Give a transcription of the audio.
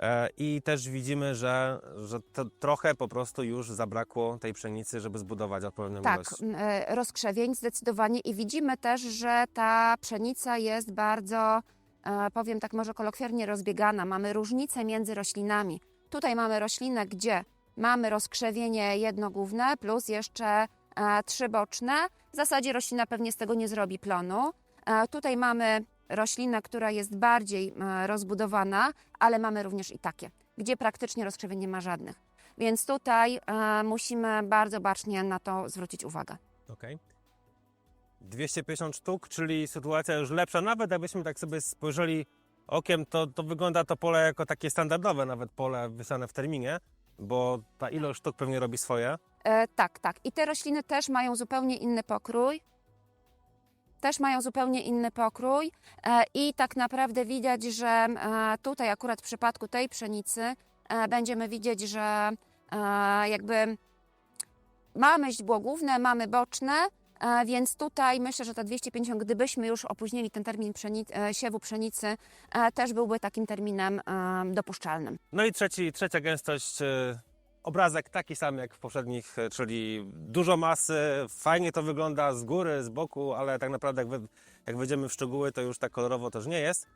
E, I też widzimy, że, że to trochę po prostu już zabrakło tej pszenicy, żeby zbudować odpowiednią Tak, ilość. e, rozkrzewień zdecydowanie i widzimy też, że ta pszenica jest bardzo, e, powiem tak może kolokwialnie, rozbiegana. Mamy różnice między roślinami. Tutaj mamy roślinę, gdzie mamy rozkrzewienie jedno główne plus jeszcze trzy boczne. W zasadzie roślina pewnie z tego nie zrobi plonu. Tutaj mamy roślinę, która jest bardziej e, rozbudowana, ale mamy również i takie, gdzie praktycznie rozkrzewień nie ma żadnych. Więc tutaj e, musimy bardzo bacznie na to zwrócić uwagę. Okej. 250 sztuk, czyli sytuacja już lepsza. Nawet jakbyśmy tak sobie spojrzeli okiem, to, to wygląda to pole jako takie standardowe, nawet pole wysane w terminie, bo ta ilość sztuk pewnie robi swoje. E, tak, tak. I te rośliny też mają zupełnie inny pokrój. Też mają zupełnie inny pokrój e, i tak naprawdę widać, że e, tutaj akurat w przypadku tej pszenicy e, będziemy widzieć, że jakby mamy źdźbło główne, mamy boczne, więc tutaj myślę, że ta 250, gdybyśmy już opóźnili ten termin pszenic, siewu pszenicy, też byłby takim terminem dopuszczalnym. No i trzeci, trzecia gęstość, obrazek taki sam jak w poprzednich, e, czyli dużo masy, fajnie to wygląda z góry, z boku, ale tak naprawdę jak, wy, jak wejdziemy w szczegóły, to już tak kolorowo też nie jest.